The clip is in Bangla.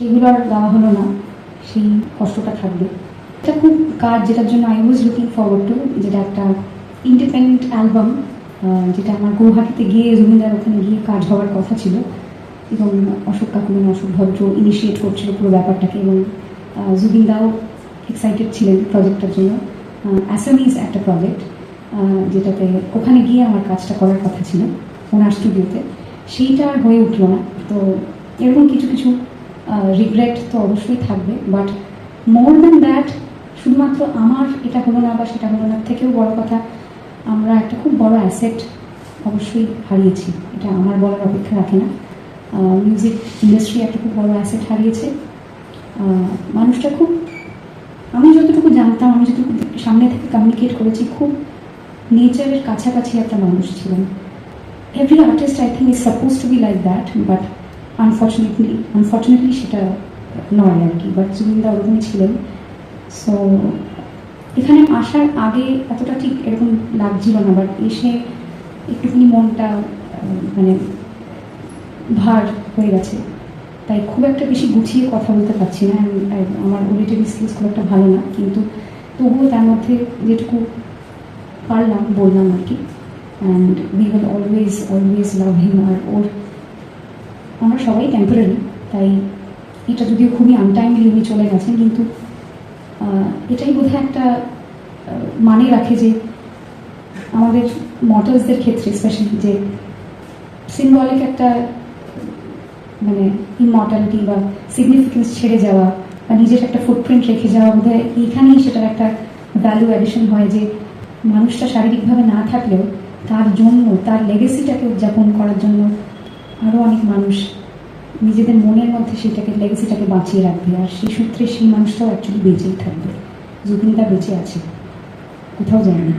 সেগুলো আর দেওয়া হলো না। সেই কষ্টটা থাকবে। এটা খুব কাজ যেটার জন্য I was looking forward to যেটা একটা ইন্ডিপেন্ডেন্ট অ্যালবাম যেটা আমার গৌহাটিতে গিয়ে জমিদার ওখানে গিয়ে কাজ হওয়ার কথা ছিল। এবং অশোক কাকুলিন অশোক ভদ্র ইনিশিয়েট করছিল পুরো ব্যাপারটাকে এবং আহ, জুবিন দাও এক্সাইটেড ছিলেন প্রজেক্টটার জন্য। অ্যাসামিজ একটা প্রজেক্ট যেটাতে ওখানে গিয়ে আমার কাজটা করার কথা ছিল ওনার স্টুডিওতে সেইটা আর হয়ে উঠল না। তো এরকম কিছু কিছু রিগ্রেট তো অবশ্যই থাকবে বাট মোর দ্যান দ্যাট শুধুমাত্র আমার এটা হলো না বা সেটা হলো না থেকেও বড় কথা, আমরা একটা খুব বড় অ্যাসেট অবশ্যই হারিয়েছি, এটা আমার বলার অপেক্ষা রাখে না। মিউজিক ইন্ডাস্ট্রি একটা খুব বড় অ্যাসেট হারিয়েছে। মানুষটা খুব, আমি যতটুকু জানতাম, আমি যতটুকু সামনে থেকে কমিউনিকেট করেছি, খুব নেচারের কাছাকাছি একটা মানুষ ছিলেন every artist I think is suppose to be like that but unfortunately unfortunately সেটা নয় আর কি বাট জুবিনদা ওরকমই ছিলেন। সো এখানে আসার আগে এতটা ঠিক এরকম লাগছিল না বাট এসে একটুখানি মনটা মানে ভার হয়ে গেছে। তাই খুব একটা বেশি গুছিয়ে কথা বলতে পারছি না আমার ওরিটেরি স্কিলস খুব একটা ভালো না, কিন্তু তবুও তার মধ্যে যেটুকু পারলাম, বললাম আর কি। And we will always always love him আর ওর আমরা সবাই টেম্পোরারি তাই এটা যদিও খুবই আনটাইমলি উনি চলে গেছেন, কিন্তু এটাই বোধহয় একটা মানে রাখে যে আমাদের মডেলসদের ক্ষেত্রে স্পেশালি যে সিম্বলিক একটা মানে ইমর্টালিটি বা সিগনিফিকেন্স ছেড়ে যাওয়া বা নিজের একটা ফুটপ্রিন্ট রেখে যাওয়া, বোধহয় এইখানেই সেটার একটা ভ্যালু অ্যাডিশন হয় যে মানুষটা শারীরিকভাবে না থাকলেও তার জন্য, তার লেগেসিটাকে উদযাপন করার জন্য আরও অনেক মানুষ নিজেদের মনের মধ্যে সেটাকে লেগেসিটাকে বাঁচিয়ে রাখবে। আর সেই সূত্রে সেই মানুষটাও অ্যাকচুয়ালি বেঁচেই থাকবে। জুবিনদা বেঁচে আছে। কোথাও যায়নি।